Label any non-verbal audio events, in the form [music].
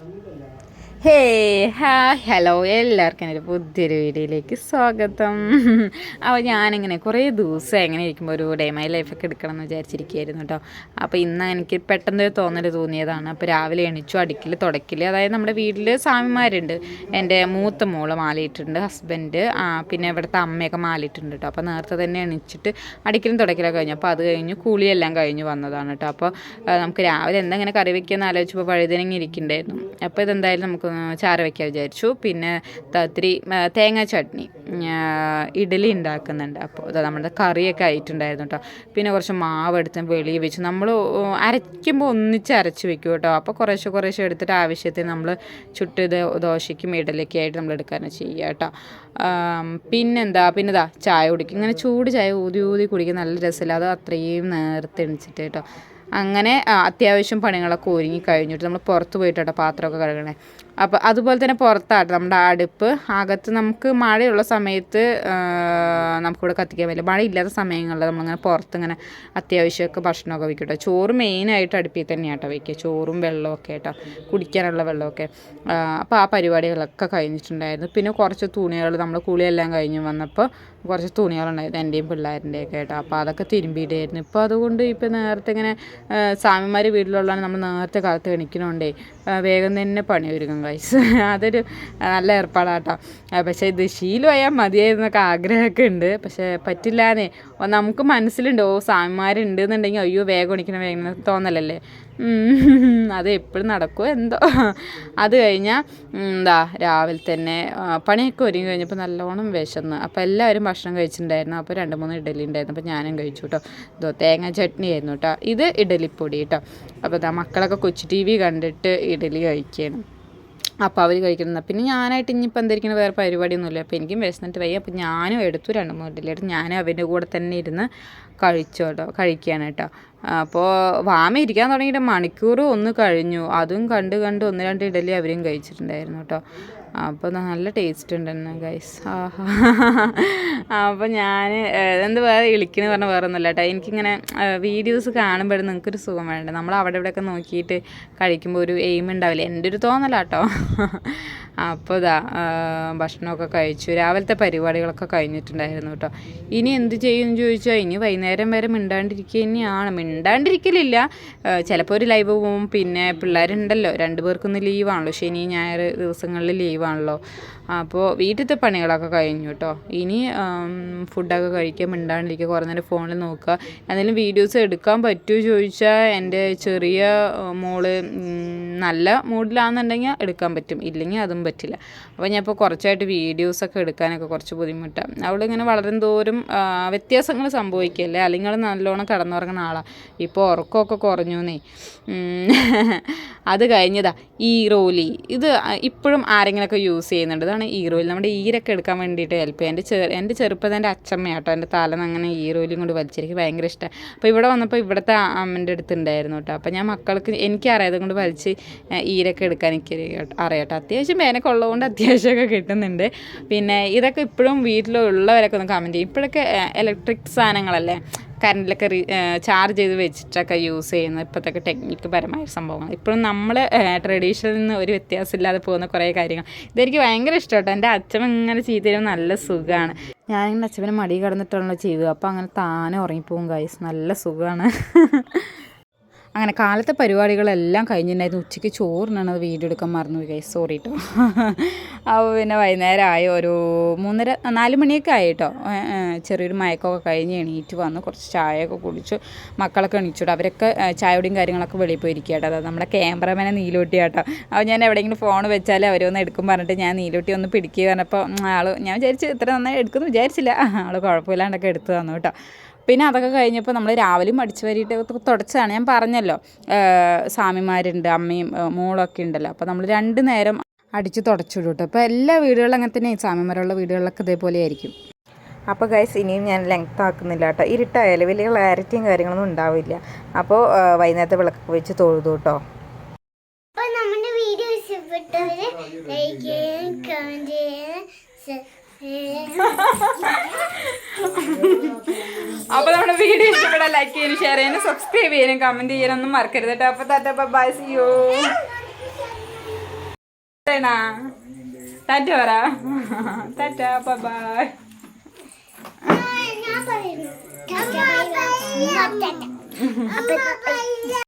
a ഹേ ഹാ hello എല്ലാവർക്കും എന്റെ പുതിയൊരു വീഡിയോയിലേക്ക് സ്വാഗതം. അപ്പോൾ ഞാനിങ്ങനെ കുറേ ദിവസം എങ്ങനെ ഇരിക്കുമ്പോൾ ഒരു ഡേ മൈ ലൈഫൊക്കെ എടുക്കണം എന്ന് വിചാരിച്ചിരിക്കുകയായിരുന്നു കേട്ടോ അപ്പോൾ ഇന്ന് എനിക്ക് പെട്ടെന്ന് ഒരു തോന്നൽ തോന്നിയതാണ്. അപ്പോൾ രാവിലെ എണിച്ചു അടുക്കിൽ തുടക്കിൽ അതായത് നമ്മുടെ വീട്ടിൽ സ്വാമിമാരുണ്ട്. എന്റെ മൂത്ത മോൾ മാലയിട്ടുണ്ട് ഹസ്ബൻഡ് പിന്നെ ഇവിടുത്തെ അമ്മയൊക്കെ മാലയിട്ടുണ്ട് കേട്ടോ അപ്പോൾ നേരത്തെ തന്നെ എണിച്ചിട്ട് അടുക്കലും തുടക്കിലൊക്കെ കഴിഞ്ഞു. അപ്പോൾ അത് കഴിഞ്ഞ് കുളിയെല്ലാം കഴിഞ്ഞ് വന്നതാണ് കേട്ടോ അപ്പോൾ നമുക്ക് രാവിലെ എന്താ ഇങ്ങനെ കറി വെക്കുകയെന്ന് ആലോചിച്ചപ്പോൾ വഴുതനങ്ങി ഇരിക്കുന്നുണ്ടായിരുന്നു അപ്പോൾ ഇതെന്തായാലും നമുക്ക് ചാറ് വയ്ക്കാൻ വിചാരിച്ചു. പിന്നെ തത്രി തേങ്ങ ചട്നി ഇഡലി ഉണ്ടാക്കുന്നുണ്ട്. അപ്പോൾ നമ്മുടെ കറിയൊക്കെ ആയിട്ടുണ്ടായിരുന്നു കേട്ടോ പിന്നെ കുറച്ച് മാവ് എടുത്ത് വെളിയിൽ വെച്ച്. നമ്മൾ അരയ്ക്കുമ്പോൾ ഒന്നിച്ച് അരച്ച് വെക്കും കേട്ടോ അപ്പോൾ കുറേശ്ശെ കുറേശ്ശെ എടുത്തിട്ട് ആവശ്യത്തിന് നമ്മൾ ചുട്ട് ദോശയ്ക്കും ഇഡലിയൊക്കെ ആയിട്ട് നമ്മൾ എടുക്കാനാണ് ചെയ്യുക കേട്ടോ പിന്നെന്താ? പിന്നെ ഇതാ ചായ കുടിക്കും. ഇങ്ങനെ ചൂട് ചായ ഊതി ഊതി കുടിക്കും നല്ല രസമില്ല. അത് അത്രയും നേരത്തെ എണിച്ചിട്ട് കേട്ടോ അങ്ങനെ അത്യാവശ്യം പണികളൊക്കെ ഒരുങ്ങി കഴിഞ്ഞിട്ട് നമ്മൾ പുറത്ത് പോയിട്ടോ പാത്രമൊക്കെ കഴുകണേ. അപ്പോൾ അതുപോലെ തന്നെ പുറത്താട്ട് നമ്മുടെ അടുപ്പ്. അകത്ത് നമുക്ക് മഴയുള്ള സമയത്ത് നമുക്കിവിടെ കത്തിക്കാൻ പറ്റില്ല. മഴ ഇല്ലാത്ത സമയങ്ങളിൽ നമ്മളിങ്ങനെ പുറത്ത് ഇങ്ങനെ അത്യാവശ്യമൊക്കെ ഭക്ഷണമൊക്കെ വയ്ക്കും കേട്ടോ ചോറ് മെയിനായിട്ട് അടുപ്പിൽ തന്നെയാണ് കേട്ടോ വയ്ക്കുക. ചോറും വെള്ളമൊക്കെ കേട്ടോ കുടിക്കാനുള്ള വെള്ളമൊക്കെ. അപ്പോൾ ആ പരിപാടികളൊക്കെ കഴിഞ്ഞിട്ടുണ്ടായിരുന്നു. പിന്നെ കുറച്ച് തുണികൾ നമ്മൾ കുളിയെല്ലാം കഴിഞ്ഞ് വന്നപ്പോൾ കുറച്ച് തുണികളുണ്ടായിരുന്നു എന്റെയും പിള്ളേരിന്റെയൊക്കെ കേട്ടോ അപ്പോൾ അതൊക്കെ തിരുമ്പിയിട്ടായിരുന്നു. ഇപ്പോൾ അതുകൊണ്ട് ഇപ്പോൾ നേരത്തെ ഇങ്ങനെ സ്വാമിമാർ വീട്ടിലുള്ളതാണ് നമ്മൾ നേരത്തെ കാലത്ത് എണിക്കണോണ്ടേ വേഗം തന്നെ പണി ഒരുങ്ങും കൈസ് [laughs] അതൊരു നല്ല ഏർപ്പാടാട്ടോ. പക്ഷേ ഇത് ശീലമായാൽ മതിയായിരുന്നൊക്കെ ആഗ്രഹമൊക്കെ ഉണ്ട്. പക്ഷേ പറ്റില്ലാന്നേ. നമുക്ക് മനസ്സിലുണ്ട്. ഓ സ്വാമിമാരുണ്ട് എന്നുണ്ടെങ്കിൽ അയ്യോ വേഗം ഒണിക്കണം വേഗം തോന്നലല്ലേ? അത് എപ്പോഴും നടക്കുമോ എന്തോ? അത് കഴിഞ്ഞാൽ എന്താ രാവിലെ തന്നെ പണിയൊക്കെ ഒരുങ്ങി കഴിഞ്ഞപ്പോൾ നല്ലോണം വിശന്ന്. അപ്പോൾ എല്ലാവരും ഭക്ഷണം കഴിച്ചിട്ടുണ്ടായിരുന്നു. അപ്പോൾ രണ്ട് മൂന്ന് ഇഡലി ഉണ്ടായിരുന്നു. അപ്പോൾ ഞാനും കഴിച്ചു കേട്ടോ ഇതോ തേങ്ങ ചട്നി ആയിരുന്നു കേട്ടോ ഇത് ഇഡലിപ്പൊടി കേട്ടോ അപ്പോൾ മക്കളൊക്കെ കൊച്ചു ടി വി കണ്ടിട്ട് ഇഡലി കഴിക്കുകയാണ് അപ്പോൾ അവർ കഴിക്കുന്നത്. പിന്നെ ഞാനായിട്ട് ഇനിയിപ്പോൾ എന്തായിരിക്കണം വേറെ പരിപാടിയൊന്നുമില്ല. അപ്പോൾ എനിക്കും വിശന്നിട്ട് വയ്യ. അപ്പോൾ ഞാനും എടുത്തു രണ്ട് മൂന്ന് എടുത്ത്. ഞാനും അവന്റെ കൂടെ തന്നെ ഇരുന്ന് കഴിച്ചു കേട്ടോ. കഴിക്കുകയാണ് കേട്ടോ. അപ്പോൾ വാമ ഇരിക്കാൻ തുടങ്ങിയിട്ട് മണിക്കൂർ ഒന്ന് കഴിഞ്ഞു. അതും കണ്ട് കണ്ട് ഒന്ന് രണ്ട് ഇഡലി അവരും കഴിച്ചിട്ടുണ്ടായിരുന്നു കേട്ടോ. അപ്പോൾ നല്ല ടേസ്റ്റ് ഉണ്ടെന്ന് ഗൈസ് ആഹാ. അപ്പോൾ ഞാൻ എന്ത് വേറെ ഇളിക്കുന്ന പറഞ്ഞാൽ വേറെ ഒന്നുമില്ല കേട്ടോ. എനിക്കിങ്ങനെ വീഡിയോസ് കാണുമ്പോഴും നിങ്ങൾക്കൊരു സുഖം വേണ്ട? നമ്മൾ അവിടെ ഇവിടെയൊക്കെ നോക്കിയിട്ട് കഴിക്കുമ്പോൾ ഒരു എയിം ഉണ്ടാവില്ല? എന്റെ ഒരു തോന്നല 呵 [laughs] 呵 അപ്പോൾ ഇതാ ഭക്ഷണമൊക്കെ കഴിച്ചു. രാവിലത്തെ പരിപാടികളൊക്കെ കഴിഞ്ഞിട്ടുണ്ടായിരുന്നു കേട്ടോ. ഇനി എന്ത് ചെയ്യുമെന്ന് ചോദിച്ചാൽ ഇനി വൈകുന്നേരം വരെ മിണ്ടാണ്ടിരിക്കുക തന്നെയാണ്. മിണ്ടാണ്ടിരിക്കലില്ല. ചിലപ്പോൾ ഒരു ലൈവ് പോവും. പിന്നെ പിള്ളേരുണ്ടല്ലോ. രണ്ടു പേർക്കൊന്ന് ലീവാണല്ലോ ശനി ഞായർ ദിവസങ്ങളിൽ ലീവാണല്ലോ അപ്പോൾ വീട്ടിലത്തെ പണികളൊക്കെ കഴിഞ്ഞു കേട്ടോ. ഇനി ഫുഡൊക്കെ കഴിക്കുക മിണ്ടാണ്ടിരിക്കുക കുറേ നേരം ഫോണിൽ നോക്കുക. എന്തെങ്കിലും വീഡിയോസ് എടുക്കാൻ പറ്റുമോ ചോദിച്ചാൽ എന്റെ ചെറിയ മോൾ നല്ല മൂഡിലാണെന്നുണ്ടെങ്കിൽ എടുക്കാൻ പറ്റും. ഇല്ലെങ്കിൽ അതും പറ്റില്ല. അപ്പോൾ ഞാൻ ഇപ്പോൾ കുറച്ചായിട്ട് വീഡിയോസൊക്കെ എടുക്കാനൊക്കെ കുറച്ച് ബുദ്ധിമുട്ടാണ് അവളിങ്ങനെ വളരും തോറും വ്യത്യാസങ്ങൾ സംഭവിക്കല്ലേ? അല്ലെങ്കിൽ നല്ലോണം കടന്നുറങ്ങുന്ന ആളാണ് ഇപ്പോൾ ഉറക്കമൊക്കെ കുറഞ്ഞുന്നേ. അത് കഴിഞ്ഞതാ. ഈറോലി. ഇത് ഇപ്പോഴും ആരെങ്കിലുമൊക്കെ യൂസ് ചെയ്യുന്നുണ്ട്. ഇതാണ് ഈറോലി. നമ്മുടെ ഈരൊക്കെ എടുക്കാൻ വേണ്ടിയിട്ട് ഹെൽപ്പ് ചെയ്യും എന്റെ ചെ എന്റെ ചെറുപ്പത്തിൽ എന്റെ അച്ഛമ്മയാട്ടോ എന്റെ തലന്ന് അങ്ങനെ ഈറോലിയും കൊണ്ട് വലിച്ചെനിക്ക് ഭയങ്കര ഇഷ്ടമാണ് അപ്പോൾ ഇവിടെ വന്നപ്പോൾ ഇവിടുത്തെ അമ്മന്റെ അടുത്തുണ്ടായിരുന്നു കേട്ടോ. അപ്പോൾ ഞാൻ മക്കൾക്ക് എനിക്ക് അറിയാതെ കൊണ്ട് വലിച്ച് ഈരൊക്കെ എടുക്കാൻ എനിക്ക് അറിയാം കേട്ടോ. അത്യാവശ്യം വേനൊക്കെ ഉള്ളതുകൊണ്ട് അത്യാവശ്യമൊക്കെ കിട്ടുന്നുണ്ട്. പിന്നെ ഇതൊക്കെ ഇപ്പോഴും വീട്ടിലുള്ളവരൊക്കെ ഒന്ന് കമന്റ് ചെയ്യും. ഇപ്പോഴൊക്കെ ഇലക്ട്രിക് സാധനങ്ങളല്ലേ? കറണ്ടിലൊക്കെ റീ ചാർജ് ചെയ്ത് വെച്ചിട്ടൊക്കെ യൂസ് ചെയ്യുന്ന ഇപ്പോഴത്തെ ടെക്നിക്ക് പരമായ സംഭവങ്ങൾ ഇപ്പോഴും നമ്മൾ ട്രഡീഷണലിൽ നിന്ന് ഒരു വ്യത്യാസമില്ലാതെ പോകുന്ന കുറേ കാര്യങ്ങൾ. ഇതെനിക്ക് ഭയങ്കര ഇഷ്ടമാട്ടോ എന്റെ അച്ഛൻ ഇങ്ങനെ ചെയ്ത് തരുമ്പോൾ നല്ല സുഖമാണ് ഞാനിങ്ങനെ അച്ഛനെ മടി കടന്നിട്ടുള്ള ചെയ്തത് അപ്പോൾ അങ്ങനെ താനെ ഉറങ്ങിപ്പോവും ഗൈസ് നല്ല സുഖമാണ് അങ്ങനെ കാലത്തെ പരിപാടികളെല്ലാം കഴിഞ്ഞിട്ടുണ്ടായിരുന്നു. ഉച്ചയ്ക്ക് ചോറിനാണ് അത് വീഡിയോ എടുക്കാൻ മറന്നു. കൈ സോറി കേട്ടോ അപ്പോൾ പിന്നെ വൈകുന്നേരം ആയി ഒരു മൂന്നര നാല് മണിയൊക്കെ ആയി കേട്ടോ ചെറിയൊരു മയക്കമൊക്കെ കഴിഞ്ഞ് എണീറ്റ് വന്ന്. കുറച്ച് ചായയൊക്കെ കുടിച്ചു. മക്കളൊക്കെ എണീച്ചിട്ട്. അവരൊക്കെ ചായയുടെയും കാര്യങ്ങളൊക്കെ വെളിയിൽ പോയിരിക്കുക കേട്ടോ അത് നമ്മുടെ ക്യാമറമാനെ നീലോട്ടി കേട്ടോ അപ്പോൾ ഞാൻ എവിടെയെങ്കിലും ഫോൺ വെച്ചാൽ അവരൊന്ന് എടുക്കും പറഞ്ഞിട്ട് ഞാൻ നീലോട്ടി ഒന്ന് പിടിക്കുക പറഞ്ഞപ്പോൾ ആൾ ഞാൻ വിചാരിച്ചു ഇത്ര നന്നായി എടുക്കുമെന്ന് വിചാരിച്ചില്ല. ആൾ കുഴപ്പമില്ലാണ്ടൊക്കെ എടുത്തു തന്നു കേട്ടോ പിന്നെ അതൊക്കെ കഴിഞ്ഞപ്പോൾ നമ്മൾ രാവിലെയും അടിച്ചു വരിയിട്ട് തുടച്ചതാണ് ഞാൻ പറഞ്ഞല്ലോ. സ്വാമിമാരുണ്ട് അമ്മയും മോളൊക്കെ ഉണ്ടല്ലോ. അപ്പോൾ നമ്മൾ രണ്ട് നേരം അടിച്ച് തുടച്ചിടും കേട്ടോ അപ്പോൾ എല്ലാ വീടുകളിലും അങ്ങനെ തന്നെ സ്വാമിമാരുള്ള വീടുകളിലൊക്കെ ഇതേപോലെ ആയിരിക്കും. അപ്പോൾ ഗൈസ് ഇനിയും ഞാൻ ലെങ്ത് ആക്കുന്നില്ല കേട്ടോ ഇരുട്ടായാലും വലിയ ക്ലാരിറ്റിയും കാര്യങ്ങളൊന്നും ഉണ്ടാവില്ല. അപ്പോൾ വൈകുന്നേരത്തെ വിളക്കൊക്കെ വെച്ച് തൊഴുതു കേട്ടോ നമ്മുടെ വീഡിയോ ഇഷ്ടപ്പെട്ടവര് ലൈക്ക് ചെയ്യാൻ അപ്പോൾ നമ്മുടെ വീഡിയോ ഇഷ്ടപ്പെട്ടാൽ ലൈക്ക് ചെയ്യാനും ഷെയർ ചെയ്യാനും സബ്സ്ക്രൈബ് ചെയ്യാനും കമന്റ് ചെയ്യാനൊന്നും മറക്കരുത് കേട്ടോ അപ്പോൾ താറ്റ ബൈ സിയോ ടാറ്റ പറ. Ta-ta bye Apa?